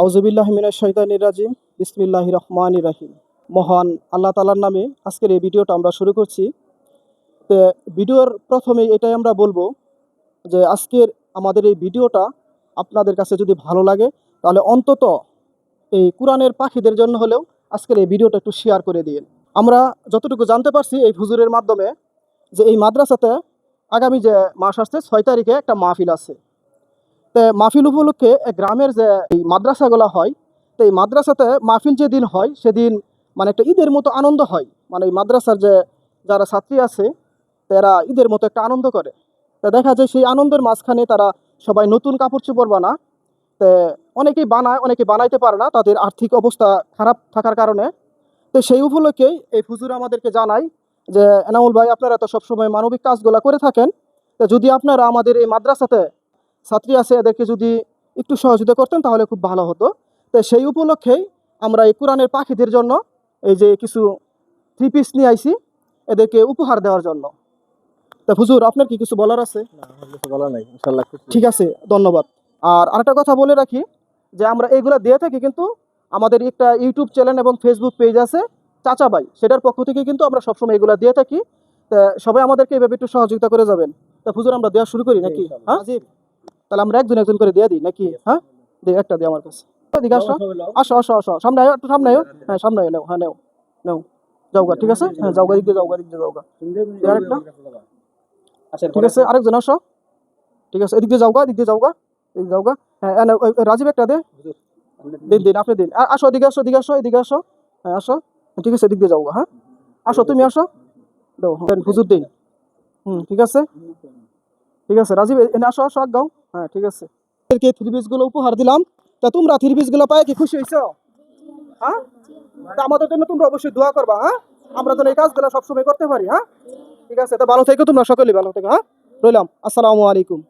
আউজুবিল্লাহ মিনাশ শৈতানির রাজিম। বিসমিল্লাহ রহমান রাহিম। মহান আল্লাহ তালার নামে আজকের এই ভিডিওটা আমরা শুরু করছি। তো ভিডিওর প্রথমে এটাই আমরা বলব যে আজকের আমাদের এই ভিডিওটা আপনাদের কাছে যদি ভালো লাগে, তাহলে অন্তত এই কোরআনের পাখিদের জন্য হলেও আজকের এই ভিডিওটা একটু শেয়ার করে দিন আমরা যতটুকু জানতে পারছি এই হুজুরের মাধ্যমে যে এই মাদ্রাসাতে আগামী যে মাস আসছে, ছয় তারিখে একটা মাহফিল আছে। তো মাহফিল উপলক্ষে গ্রামের যে মাদ্রাসাগুলো হয়, তো এই মাদ্রাসাতে মাহফিল যেদিন হয়, সেদিন মানে একটা ঈদের মতো আনন্দ হয়। মানে এই মাদ্রাসার যে যারা ছাত্রী আছে, তারা ঈদের মতো একটা আনন্দ করে। তা দেখা যায় সেই আনন্দের মাঝখানে তারা সবাই নতুন কাপড় চোপড় বানা। তো অনেকেই বানায়, অনেকে বানাইতে পারে না, তাদের আর্থিক অবস্থা খারাপ থাকার কারণে। তো সেই উপলক্ষেই এই ফুজুর আমাদেরকে জানায় যে, এনামুল ভাই, আপনারা তো সবসময় মানবিক কাজগুলো করে থাকেন। তো যদি আপনারা আমাদের এই মাদ্রাসাতে ছাত্রী আছে এদেরকে যদি একটু সহযোগিতা করতেন তাহলে খুব ভালো হতো। তো সেই উপলক্ষেই আমরা এই কোরআনের পাখিদের জন্য এই যে কিছু থ্রি পিস নিয়ে আইছি এদেরকে উপহার দেওয়ার জন্য। তা হুজুর আপনার কি কিছু বলার আছে? বলা নাই ইনশাল্লাহ ঠিক আছে ধন্যবাদ। আর আরেকটা কথা বলে রাখি যে আমরা এইগুলো দিয়ে থাকি কিন্তু আমাদের একটা ইউটিউব চ্যানেল এবং ফেসবুক পেজ আছে চাচা ভাই সেটার পক্ষ থেকে কিন্তু আমরা সবসময় এগুলো দিয়ে থাকি। তা সবাই আমাদেরকে এভাবে একটু সহযোগিতা করে যাবেন। তা হুজুর আমরা দেওয়া শুরু করি নাকি? হ্যাঁ? তাহলে আমরা একজন একজন করে দিয়ে দিই নাকি? হ্যাঁ? দে একটা দিই আমার কাছে। এদিকে আসো। আসো আসো আসো। সামনে আয়ো একটু সামনে আয়ো। হ্যাঁ সামনে আয়ো নাও হ্যাঁ নাও নাও। যাওগা ঠিক আছে? হ্যাঁ যাওগা দিক যাওগা দিক যাওগা আরেকটা? আচ্ছা ঠিক আছে আরেকজন আসো। ঠিক আছে এদিক দিয়ে যাওগা এদিক দিয়ে যাওগা এদিক যাওগা হ্যাঁ রাজীব একটা দে। দিন দিন আপনি দিন। আসো এদিকে আসো এদিকে আসো এদিকে আসো। হ্যাঁ আসো। ঠিক আছে এদিক দিয়ে যাওগা হ্যাঁ। আসো তুমি আসো। দাও দেন হুজুর দিন। হুম ঠিক আছে। ঠিক আছে, রাজীব এনে আসো আসো গাও। হ্যাঁ ঠিক আছে। এদেরকে থ্রি পিসগুলো উপহার দিলাম। তা তোমরা থ্রি পিসগুলো পায় কি খুশি হয়েছ হ্যাঁ? তা আমাদের জন্য তোমরা অবশ্যই দোয়া করবা হ্যাঁ? আমরা তো এই কাজগুলো সবসময় করতে পারি হ্যাঁ? ঠিক আছে, তা ভালো থেকো তোমরা, সকলেই ভালো থেকো হ্যাঁ? রইলাম। আসসালামু আলাইকুম।